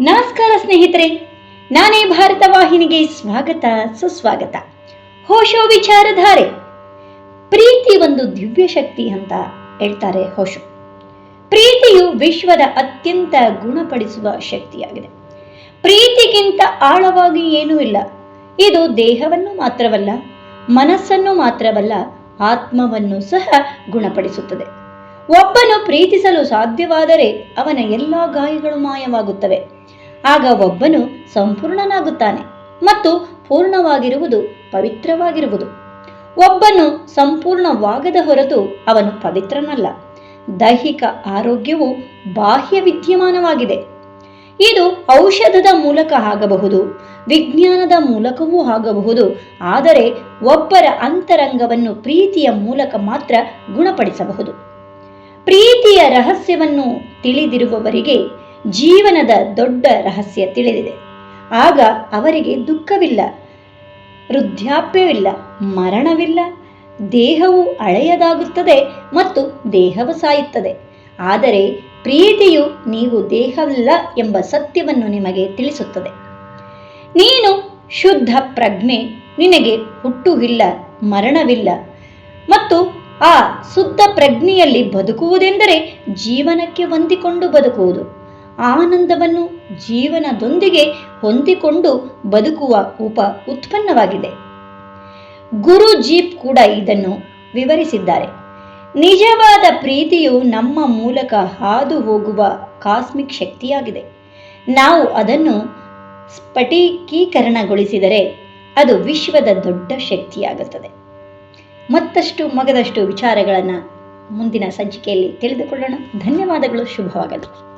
ನಮಸ್ಕಾರ ಸ್ನೇಹಿತರೆ, ನಾನೇ ಭಾರತ ವಾಹಿನಿಗೆ ಸ್ವಾಗತ, ಸುಸ್ವಾಗತ. ಹೋಶೋ ವಿಚಾರಧಾರೆ. ಪ್ರೀತಿ ಒಂದು ದಿವ್ಯ ಶಕ್ತಿ ಅಂತ ಹೇಳ್ತಾರೆ ಹೋಶೋ ಪ್ರೀತಿಯು ವಿಶ್ವದ ಅತ್ಯಂತ ಗುಣಪಡಿಸುವ ಶಕ್ತಿಯಾಗಿದೆ. ಪ್ರೀತಿಗಿಂತ ಆಳವಾಗಿ ಏನೂ ಇಲ್ಲ. ಇದು ದೇಹವನ್ನು ಮಾತ್ರವಲ್ಲ, ಮನಸ್ಸನ್ನು ಮಾತ್ರವಲ್ಲ, ಆತ್ಮವನ್ನು ಸಹ ಗುಣಪಡಿಸುತ್ತದೆ. ಒಬ್ಬನು ಪ್ರೀತಿಸಲು ಸಾಧ್ಯವಾದರೆ ಅವನ ಎಲ್ಲ ಗಾಯಗಳು ಮಾಯವಾಗುತ್ತವೆ. ಆಗ ಒಬ್ಬನು ಸಂಪೂರ್ಣನಾಗುತ್ತಾನೆ ಮತ್ತು ಪೂರ್ಣವಾಗಿರುವುದು ಪವಿತ್ರವಾಗಿರುವುದು. ಒಬ್ಬನು ಸಂಪೂರ್ಣವಾಗದ ಹೊರತು ಅವನು ಪವಿತ್ರನಲ್ಲ. ದೈಹಿಕ ಆರೋಗ್ಯವು ಬಾಹ್ಯ ವಿದ್ಯಮಾನವಾಗಿದೆ. ಇದು ಔಷಧದ ಮೂಲಕ ಆಗಬಹುದು, ವಿಜ್ಞಾನದ ಮೂಲಕವೂ ಆಗಬಹುದು, ಆದರೆ ಒಬ್ಬರ ಅಂತರಂಗವನ್ನು ಪ್ರೀತಿಯ ಮೂಲಕ ಮಾತ್ರ ಗುಣಪಡಿಸಬಹುದು. ಪ್ರೀತಿಯ ರಹಸ್ಯವನ್ನು ತಿಳಿದಿರುವವರಿಗೆ ಜೀವನದ ದೊಡ್ಡ ರಹಸ್ಯ ತಿಳಿದಿದೆ. ಆಗ ಅವರಿಗೆ ದುಃಖವಿಲ್ಲ, ವೃದ್ಧಾಪ್ಯವಿಲ್ಲ, ಮರಣವಿಲ್ಲ. ದೇಹವು ಹಳೆಯದಾಗುತ್ತದೆ ಮತ್ತು ದೇಹವು ಸಾಯುತ್ತದೆ. ಆದರೆ ಪ್ರೀತಿಯು ನೀವು ದೇಹವಲ್ಲ ಎಂಬ ಸತ್ಯವನ್ನು ನಿಮಗೆ ತಿಳಿಸುತ್ತದೆ. ನೀನು ಶುದ್ಧ ಪ್ರಜ್ಞೆ ನಿನಗೆ ಹುಟ್ಟುವಿಲ್ಲ, ಮರಣವಿಲ್ಲ ಮತ್ತು ಆ ಶುದ್ಧ ಪ್ರಜ್ಞೆಯಲ್ಲಿ ಬದುಕುವುದೆಂದರೆ ಜೀವನಕ್ಕೆ ಹೊಂದಿಕೊಂಡು ಬದುಕುವುದು. ಆನಂದವನ್ನು ಜೀವನದೊಂದಿಗೆ ಹೊಂದಿಕೊಂಡು ಬದುಕುವ ಉಪ ಉತ್ಪನ್ನವಾಗಿದೆ. ಗುರು ಜೀಪ್ ಕೂಡ ಇದನ್ನು ವಿವರಿಸಿದ್ದಾರೆ. ನಿಜವಾದ ಪ್ರೀತಿಯು ನಮ್ಮ ಮೂಲಕ ಹಾದು ಹೋಗುವ ಕಾಸ್ಮಿಕ್ ಶಕ್ತಿಯಾಗಿದೆ. ನಾವು ಅದನ್ನು ಸ್ಫಟಿಕೀಕರಣಗೊಳಿಸಿದರೆ ಅದು ವಿಶ್ವದ ದೊಡ್ಡ ಶಕ್ತಿಯಾಗುತ್ತದೆ. ಮತ್ತಷ್ಟು ಮಗದಷ್ಟು ವಿಚಾರಗಳನ್ನು ಮುಂದಿನ ಸಂಚಿಕೆಯಲ್ಲಿ ತಿಳಿದುಕೊಳ್ಳೋಣ. ಧನ್ಯವಾದಗಳು, ಶುಭವಾಗಲಿ.